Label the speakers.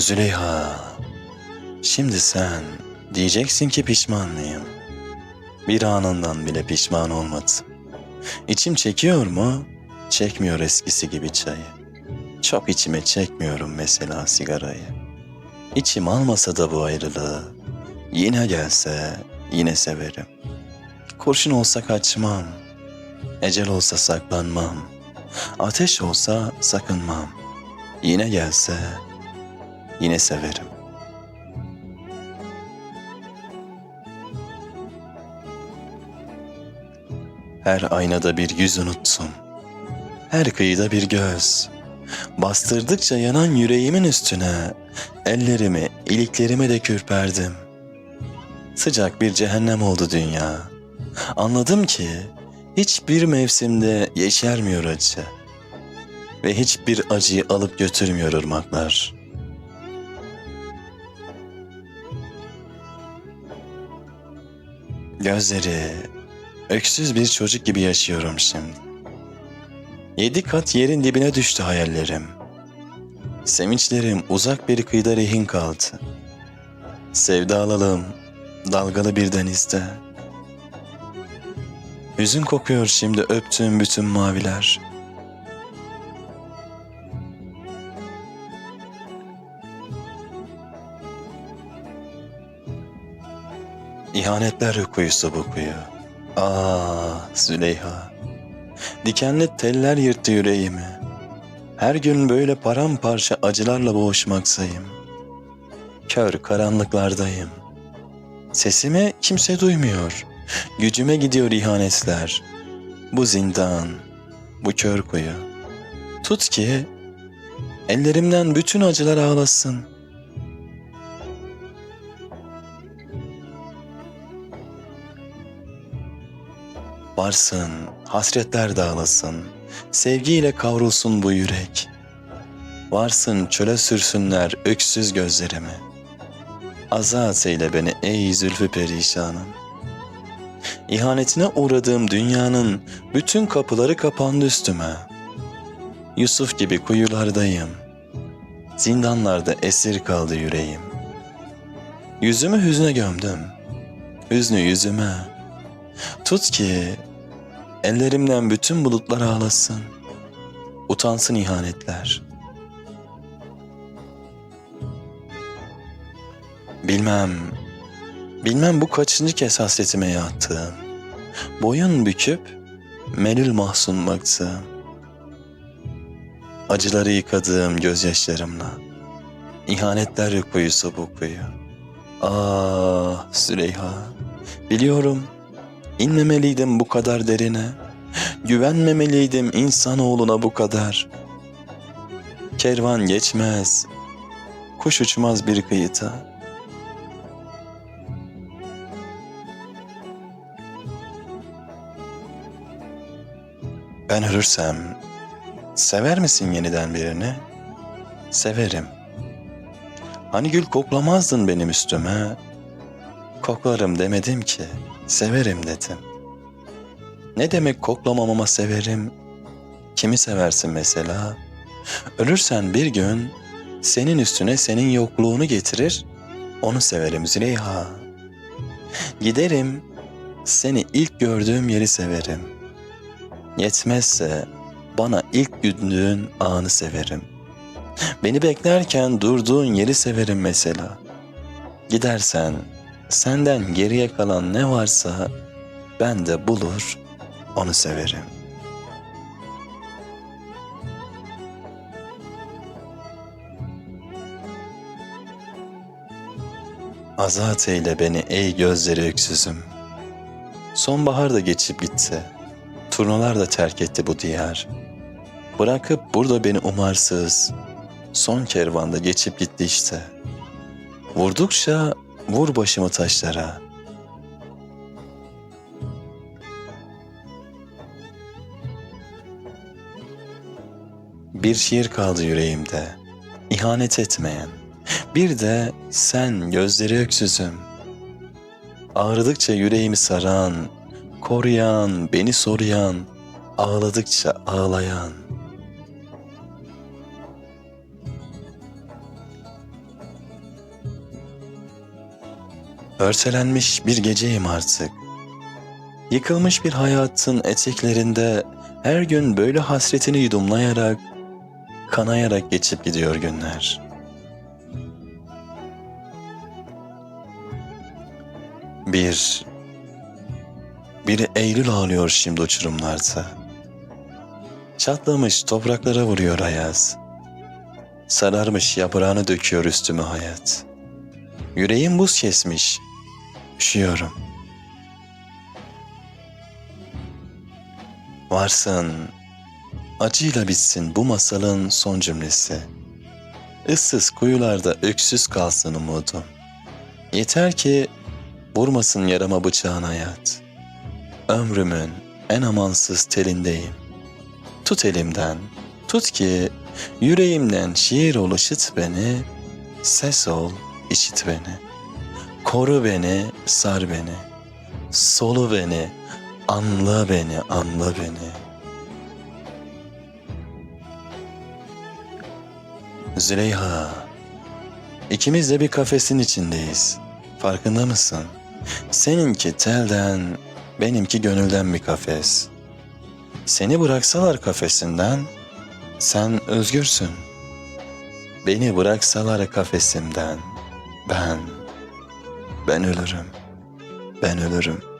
Speaker 1: Züleyha, şimdi sen diyeceksin ki pişmanlıyım. Bir anından bile pişman olmadım. İçim çekiyor mu? Çekmiyor eskisi gibi çayı. Çok içime çekmiyorum mesela sigarayı. İçim almasa da bu ayrılığı, yine gelse yine severim. Kurşun olsa kaçmam, ecel olsa saklanmam, ateş olsa sakınmam. Yine gelse yine severim. Her aynada bir yüz unuttum. Her kıyıda bir göz. Bastırdıkça yanan yüreğimin üstüne ellerimi, iliklerimi de kürperdim. Sıcak bir cehennem oldu dünya. Anladım ki hiçbir mevsimde yeşermiyor acı ve hiçbir acıyı alıp götürmüyor ırmaklar. Gözleri öksüz bir çocuk gibi yaşıyorum şimdi. Yedi kat yerin dibine düştü hayallerim. Sevinçlerim uzak bir kıyıda rehin kaldı. Sevdalılığım dalgalı bir denizde. Hüzün kokuyor şimdi öptüğüm bütün maviler. İhanetler kuyusu bu kuyu. Ah Züleyha. Dikenli teller yırttı yüreğimi. Her gün böyle paramparça acılarla boğuşmaktayım. Kör karanlıklardayım. Sesimi kimse duymuyor. Gücüme gidiyor ihanetler. Bu zindan, bu kör kuyu. Tut ki ellerimden bütün acılar ağlasın. Varsın, hasretler dağılasın, sevgiyle kavrulsun bu yürek. Varsın çöle sürsünler öksüz gözlerimi. Azat eyle beni ey zülfü perişanım. İhanetine uğradığım dünyanın bütün kapıları kapandı üstüme. Yusuf gibi kuyulardayım. Zindanlarda esir kaldı yüreğim. Yüzümü hüzne gömdüm. Hüznü yüzüme. Tut ki ellerimden bütün bulutlar ağlasın. Utansın ihanetler. Bilmem, bilmem bu kaçıncı kez hasretime yattığım. Boyun büküp melül mahzun baktığım. Acıları yıkadığım gözyaşlarımla. İhanetler kuyusu bu kuyu. Ah Züleyha, biliyorum İnmemeliydim bu kadar derine. Güvenmemeliydim insanoğluna bu kadar. Kervan geçmez, kuş uçmaz bir kıyıta. Ben ölürsem sever misin yeniden birini? Severim. Hani gül koklamazdın benim üstüme? Koklarım demedim ki, severim dedim. Ne demek koklamamama severim? Kimi seversin mesela? Ölürsen bir gün senin üstüne senin yokluğunu getirir, onu severim Züleyha. Giderim, seni ilk gördüğüm yeri severim. Yetmezse bana ilk güldüğün anı severim. Beni beklerken durduğun yeri severim mesela. Gidersen Senden geriye kalan ne varsa ben de bulur onu severim. Azat eyle beni ey gözleri öksüzüm. Sonbahar da geçip gitti. Turnalar da terk etti bu diyar. Bırakıp burada beni umarsız. Son kervanda geçip gitti işte. Vurdukça Vur başımı taşlara. Bir şiir kaldı yüreğimde. İhanet etmeyen. Bir de sen gözleri öksüzüm. Ağrıdıkça yüreğimi saran, koruyan, beni soruyan, ağladıkça ağlayan. Örselenmiş bir geceyim artık. Yıkılmış bir hayatın eteklerinde her gün böyle hasretini yudumlayarak, kanayarak geçip gidiyor günler. Bir, bir Eylül ağlıyor şimdi uçurumlarda. Çatlamış topraklara vuruyor ayaz. Sararmış yaprağını döküyor üstüme hayat. Yüreğim buz kesmiş. Üşüyorum. Varsın, acıyla bitsin bu masalın son cümlesi. Issız kuyularda öksüz kalsın umudum. Yeter ki vurmasın yarama bıçağın hayat. Ömrümün en amansız telindeyim. Tut elimden, tut ki yüreğimden şiir ol beni, ses ol işit beni. Koru beni, sar beni, solu beni, anla beni, anla beni. Züleyha, ikimiz de bir kafesin içindeyiz. Farkında mısın? Seninki telden, benimki gönülden bir kafes. Seni bıraksalar kafesinden, sen özgürsün. Beni bıraksalar kafesimden, ben, ben ölürüm. Ben ölürüm.